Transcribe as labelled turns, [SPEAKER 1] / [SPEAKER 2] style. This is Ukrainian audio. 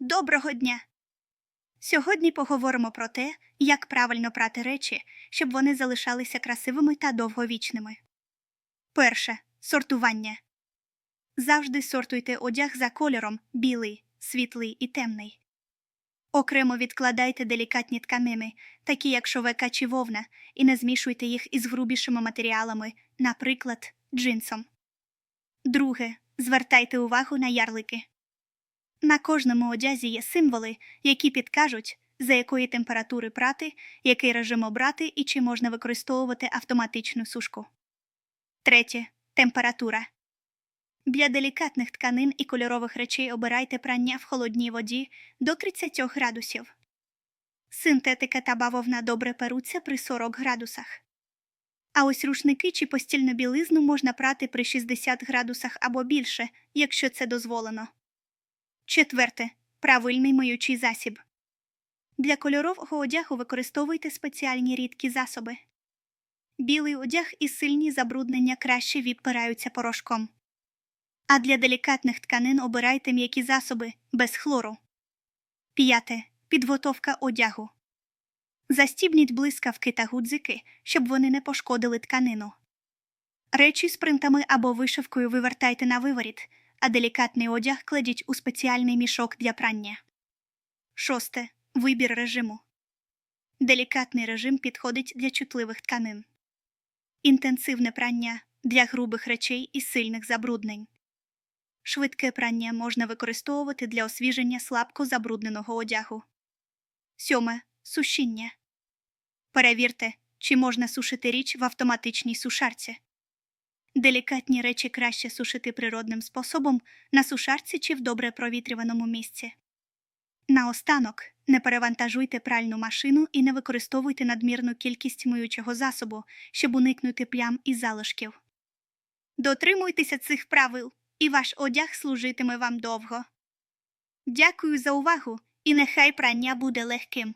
[SPEAKER 1] Доброго дня! Сьогодні поговоримо про те, як правильно прати речі, щоб вони залишалися красивими та довговічними. Перше сортування. Завжди сортуйте одяг за кольором білий, світлий і темний. Окремо відкладайте делікатні тканини, такі як шовека чи вовна, і не змішуйте їх із грубішими матеріалами, наприклад, джинсом. Друге. Звертайте увагу на ярлики. На кожному одязі є символи, які підкажуть, за якої температури прати, який режим обрати і чи можна використовувати автоматичну сушку. Третє. Температура. Для делікатних тканин і кольорових речей обирайте прання в холодній воді до 30 градусів. Синтетика та бавовна добре перуться при 40 градусах. А ось рушники чи постільну білизну можна прати при 60 градусах або більше, якщо це дозволено. Четверте. Правильний миючий засіб. Для кольорового одягу використовуйте спеціальні рідкі засоби. Білий одяг і сильні забруднення краще відпираються порошком. А для делікатних тканин обирайте м'які засоби без хлору. П'яте. Підготовка одягу. Застібніть блискавки та гудзики, щоб вони не пошкодили тканину. Речі з принтами або вишивкою вивертайте на виворіт, а делікатний одяг кладіть у спеціальний мішок для прання. Шосте. Вибір режиму. Делікатний режим підходить для чутливих тканин. Інтенсивне прання для грубих речей і сильних забруднень. Швидке прання можна використовувати для освіження слабко забрудненого одягу. Сьоме. Сушіння. Перевірте, чи можна сушити річ в автоматичній сушарці. Делікатні речі краще сушити природним способом на сушарці чи в добре провітрюваному місці. Наостанок, не перевантажуйте пральну машину і не використовуйте надмірну кількість миючого засобу, щоб уникнути плям і залишків. Дотримуйтеся цих правил, і ваш одяг служитиме вам довго. Дякую за увагу, і нехай прання буде легким.